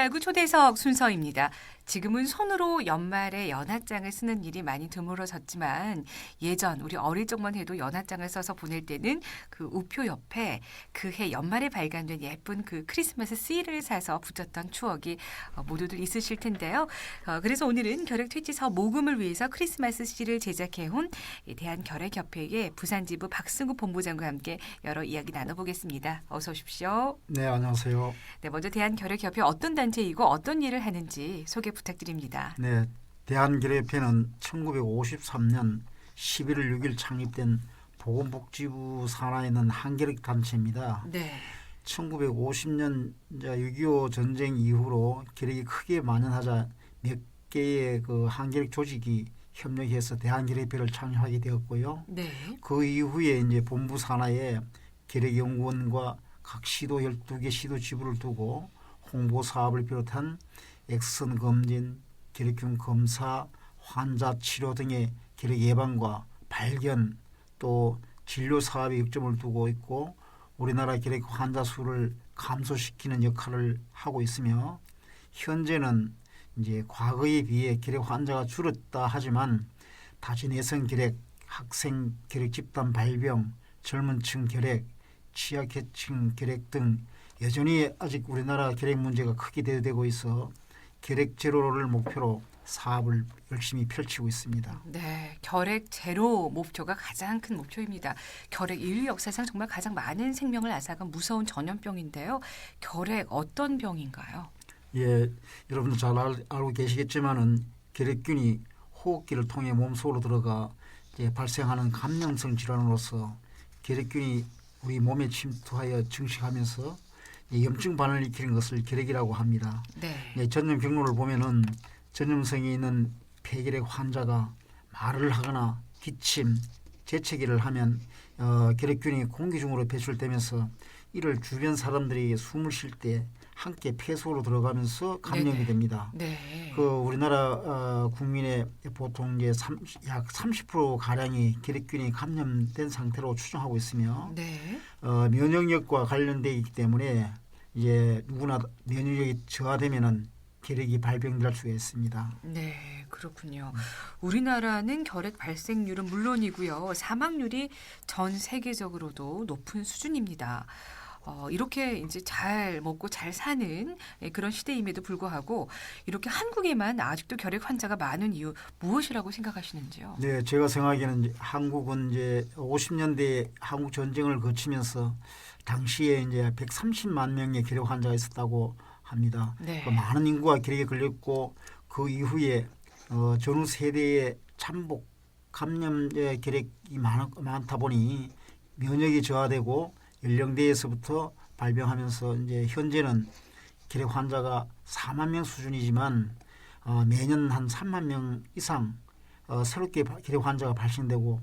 구사구 초대석 순서입니다. 지금은 손으로 연말에 연하장을 쓰는 일이 많이 드물어졌지만 예전 우리 어릴 적만 해도 연하장을 써서 보낼 때는 그 우표 옆에 그 해 연말에 발간된 예쁜 그 크리스마스 씨를 사서 붙였던 추억이 어, 모두들 있으실 텐데요. 어, 그래서 오늘은 결핵퇴치서 모금을 위해서 크리스마스 씨를 제작해온 이 대한결핵협회의 부산지부 박승우 본부장과 함께 여러 이야기 나눠보겠습니다. 어서 오십시오. 네, 안녕하세요. 네, 먼저 대한결핵협회 어떤 단체이고 어떤 일을 하는지 소개 부탁드립니다. 네, 대한결핵회는 1953년 11월 6일 창립된 보건복지부 산하에 있는 한결핵 단체입니다. 네, 1950년 6.25 전쟁 이후로 결핵이 크게 만연하자 몇 개의 그 한결핵 조직이 협력해서 대한결핵회를 창립하게 되었고요. 네, 그 이후에 이제 본부 산하에 결핵연구원과 각 시도 12개 시도 지부를 두고 홍보 사업을 비롯한 엑스선 검진, 결핵균 검사, 환자 치료 등의 결핵 예방과 발견 또 진료 사업에 역점을 두고 있고 우리나라 결핵 환자 수를 감소시키는 역할을 하고 있으며 현재는 이제 과거에 비해 결핵 환자가 줄었다 하지만 다진내성 결핵, 학생 결핵 집단 발병, 젊은층 결핵, 취약계층 결핵 등 여전히 아직 우리나라 결핵 문제가 크게 대두되고 있어 결핵 제로를 목표로 사업을 열심히 펼치고 있습니다. 네, 결핵 제로 목표가 가장 큰 목표입니다. 결핵 인류 역사상 정말 가장 많은 생명을 앗아간 무서운 전염병인데요. 결핵 어떤 병인가요? 예, 여러분도 잘 알, 알고 계시겠지만은 결핵균이 호흡기를 통해 몸 속으로 들어가 이제 발생하는 감염성 질환으로서 결핵균이 우리 몸에 침투하여 증식하면서 이 염증 반응을 일으키는 것을 결핵이라고 합니다. 네, 예, 전염 경로를 보면은 전염성이 있는 폐결핵 환자가 말을 하거나 기침, 재채기를 하면 어, 결핵균이 공기 중으로 배출되면서 이를 주변 사람들이 숨을 쉴 때 함께 폐 속으로 들어가면서 감염이 네네. 됩니다. 네, 그 우리나라 어, 국민의 보통 이제 삼, 약30% 가량이 결핵균이 감염된 상태로 추정하고 있으며 네, 어, 면역력과 관련돼 있기 때문에 이제 누구나 면역력이 저하되면은 결핵이 발병될 수가 있습니다. 네, 그렇군요. 우리나라는 결핵 발생률은 물론이고요. 사망률이 전 세계적으로도 높은 수준입니다. 어, 이렇게 이제 잘 먹고 잘 사는 예, 그런 시대임에도 불구하고 이렇게 한국에만 아직도 결핵 환자가 많은 이유 무엇이라고 생각하시는지요? 네, 제가 생각하기에는 이제 한국은 이제 50년대 한국 전쟁을 거치면서 당시에 이제 130만 명의 결핵 환자가 있었다고 합니다. 네. 그 많은 인구가 결핵에 걸렸고 그 이후에 어, 전후 세대의 참복 감염의 결핵이 많, 많다 보니 면역이 저하되고 연령대에서부터 발병하면서 이제 현재는 결핵 환자가 4만 명 수준이지만 어, 매년 한 3만 명 이상 어, 새롭게 바- 결핵 환자가 발생되고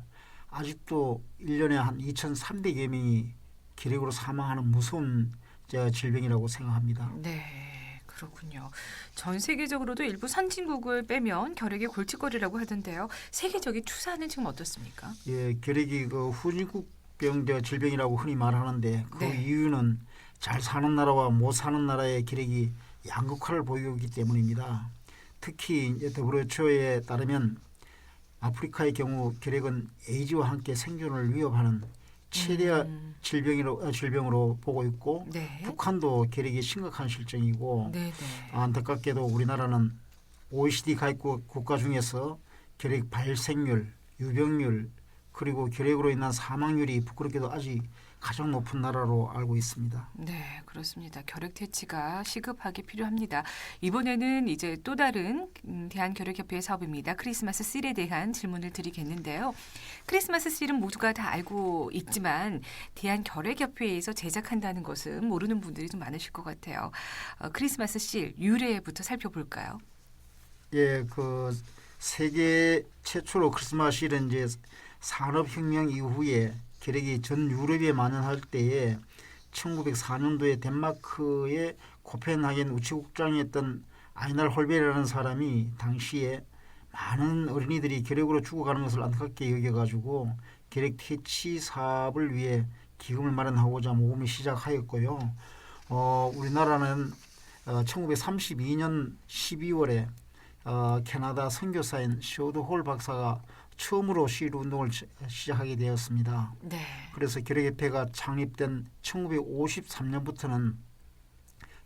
아직도 1년에 한 2,300여 명이 결핵으로 사망하는 무서운 저 질병이라고 생각합니다. 네, 그렇군요. 전 세계적으로도 일부 선진국을 빼면 결핵의 골칫거리라고 하던데요. 세계적인 추세는 지금 어떻습니까? 예, 결핵이 그 후진국 병저 질병이라고 흔히 말하는데 그 네. 이유는 잘 사는 나라와 못 사는 나라의 결핵이 양극화를 보이고 있기 때문입니다. 특히 이제 WHO에 따르면 아프리카의 경우 결핵은 에이즈와 함께 생존을 위협하는 최대 음, 질병으로 어, 질병으로 보고 있고 네, 북한도 결핵이 심각한 실정이고 네, 네. 안타깝게도 우리나라는 OECD 가입국 국가 중에서 결핵 발생률, 유병률 그리고 결핵으로 인한 사망률이 부끄럽게도 아직 가장 높은 나라로 알고 있습니다. 네, 그렇습니다. 결핵 퇴치가 시급하게 필요합니다. 이번에는 이제 또 다른 음, 대한결핵협회의 사업입니다. 크리스마스 씰에 대한 질문을 드리겠는데요. 크리스마스 씰은 모두가 다 알고 있지만 대한결핵협회에서 제작한다는 것은 모르는 분들이 좀 많으실 것 같아요. 어, 크리스마스 씰 유래부터 살펴볼까요? 예, 그 세계 최초로 크리스마스일은 이제 산업혁명 이후에 결핵이 전 유럽에 만연할 때에 1904년도에 덴마크의 코펜하겐 우체국장이었던 아이날 홀베라는 사람이 당시에 많은 어린이들이 결핵으로 죽어가는 것을 안타깝게 여겨가지고 결핵 퇴치 사업을 위해 기금을 마련하고자 모금을 시작하였고요. 어, 우리나라는 어, 1932년 12월에 어, 캐나다 선교사인 쇼드 홀 박사가 처음으로 시일 운동을 시- 시작하게 되었습니다. 네. 그래서 결의협회가 창립된 1953년부터는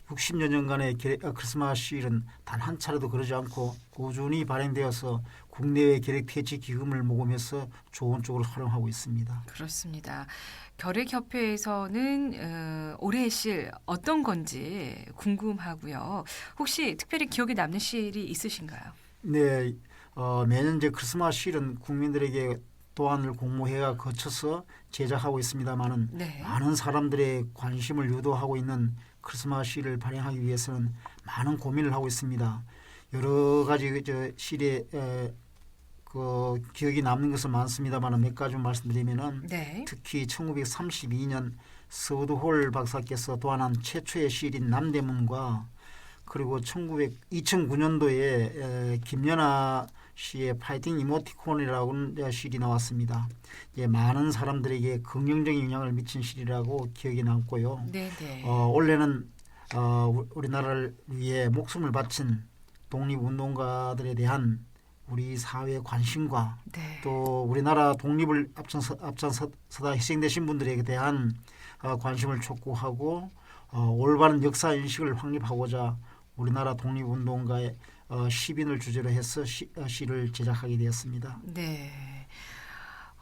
60여 년간의 결- 어, 크리스마스 시일은 단 한 차례도 그러지 않고 꾸준히 발행되어서 국내외 결핵 퇴치 기금을 모금해서 좋은 쪽으로 활용하고 있습니다. 그렇습니다. 결핵협회에서는 어, 올해의 실 어떤 건지 궁금하고요. 혹시 특별히 기억에 남는 실이 있으신가요? 네, 어, 매년 이제 크리스마스 시일은 국민들에게 도안을 공모회가 거쳐서 제작하고 있습니다만은 네. 많은 사람들의 관심을 유도하고 있는 크리스마스 시를 발행하기 위해서는 많은 고민을 하고 있습니다. 여러 가지 그저 시에 에, 그 기억이 남는 것은 많습니다만 몇 가지 말씀드리면은 네. 특히 1932년 서두홀 박사께서 도안한 최초의 시인 남대문과 그리고 1900, 2009년도에 김연아 씨의 파이팅 이모티콘이라는 시이 나왔습니다. 예, 많은 사람들에게 긍정적인 영향을 미친 시라고 기억이 남고요. 네, 네. 어, 올해는 어, 우- 우리나라를 위해 목숨을 바친 독립운동가들에 대한 우리 사회의 관심과 네. 또 우리나라 독립을 앞장서, 앞장서다 희생되신 분들에 대한 어, 관심을 촉구하고 어, 올바른 역사 인식을 확립하고자 우리나라 독립운동가의 어, 시빈을 주제로 해서 시, 어, 시를 제작하게 되었습니다. 네.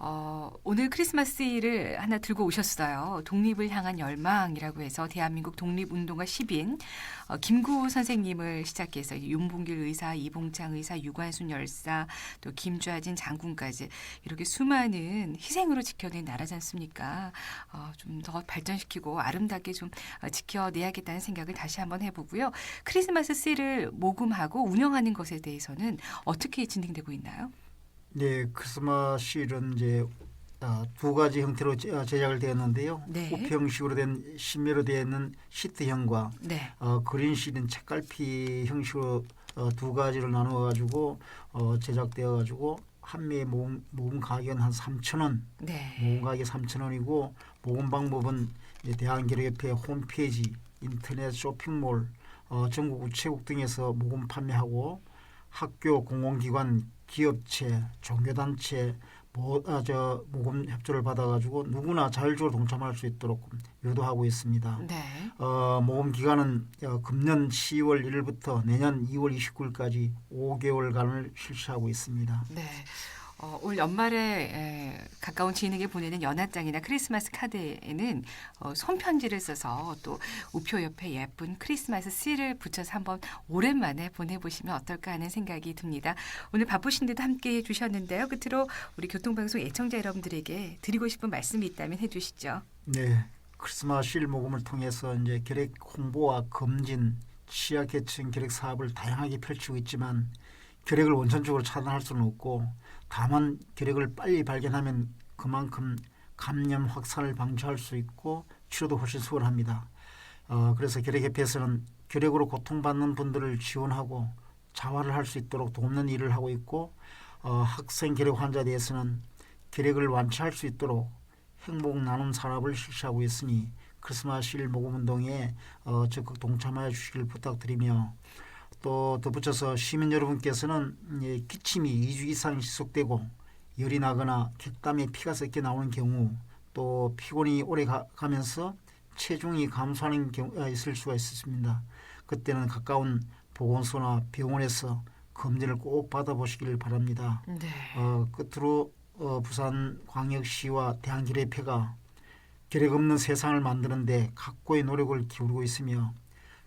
어, 오늘 크리스마스를 하나 들고 오셨어요. 독립을 향한 열망이라고 해서 대한민국 독립운동가 10인 어, 김구 선생님을 시작해서 윤봉길 의사, 이봉창 의사, 유관순 열사, 또 김좌진 장군까지 이렇게 수많은 희생으로 지켜낸 나라지 않습니까? 어, 좀 더 발전시키고 아름답게 좀 어, 지켜내야겠다는 생각을 다시 한번 해보고요. 크리스마스 씨를 모금하고 운영하는 것에 대해서는 어떻게 진행되고 있나요? 네, 크리스마스 시는 이제 어, 두 가지 형태로 제- 어, 제작을 되었는데요. 네. 우표 형식으로 된 신매로 되어 있는 시트형과 네. 어, 그린 시는 책갈피 형식으로 어, 두 가지로 나누어 가지고 어, 제작되어 가지고 한 매의 모금, 모금 가격은 한 3천 원, 네. 모금 가격 3천 원이고 모금 방법은 이제 대한결핵협회 홈페이지, 인터넷 쇼핑몰, 어, 전국 우체국 등에서 모금 판매하고 학교, 공공기관, 기업체, 종교단체 모, 아, 저 모금 협조를 받아가지고 누구나 자율적으로 동참할 수 있도록 유도하고 있습니다. 네. 어, 모금 기간은 어, 금년 10월 1일부터 내년 2월 29일까지 5개월간을 실시하고 있습니다. 네. 어, 올 연말에 에, 가까운 지인에게 보내는 연합장이나 크리스마스 카드에는 어, 손편지를 써서 또 우표 옆에 예쁜 크리스마스 씨를 붙여서 한번 오랜만에 보내보시면 어떨까 하는 생각이 듭니다. 오늘 바쁘신데도 함께 해주셨는데요. 끝으로 우리 교통방송 애청자 여러분들에게 드리고 싶은 말씀이 있다면 해주시죠. 네, 크리스마스 실 모금을 통해서 이제 결핵 홍보와 검진, 취약계층 결핵 사업을 다양하게 펼치고 있지만 결핵을 원천적으로 차단할 수는 없고 다만 결핵을 빨리 발견하면 그만큼 감염 확산을 방지할 수 있고 치료도 훨씬 수월합니다. 어, 그래서 결핵협회에서는 결핵으로 고통받는 분들을 지원하고 자활을 할 수 있도록 돕는 일을 하고 있고 어, 학생 결핵 환자에 대해서는 결핵을 완치할 수 있도록 행복 나눔 산업을 실시하고 있으니 크리스마스 실 모금 운동에 어, 적극 동참하여 주시길 부탁드리며 또 덧붙여서 시민 여러분께서는 예, 기침이 2주 이상 지속되고 열이 나거나 객담에 피가 섞여 나오는 경우 또 피곤이 오래 가, 가면서 체중이 감소하는 경우가 있을 수가 있습니다. 그때는 가까운 보건소나 병원에서 검진을 꼭 받아보시길 바랍니다. 네. 어, 끝으로 어, 부산광역시와 대한결핵회가 결핵 없는 세상을 만드는데 각고의 노력을 기울이고 있으며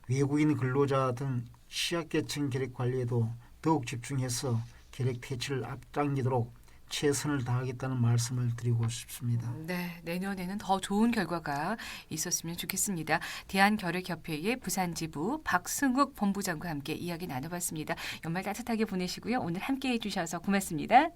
외국인 근로자 등 취약계층 결핵 관리에도 더욱 집중해서 결핵 퇴치를 앞당기도록 최선을 다하겠다는 말씀을 드리고 싶습니다. 네, 내년에는 더 좋은 결과가 있었으면 좋겠습니다. 대한결핵협회의 부산지부 박승욱 본부장과 함께 이야기 나눠봤습니다. 연말 따뜻하게 보내시고요. 오늘 함께 해 주셔서 고맙습니다.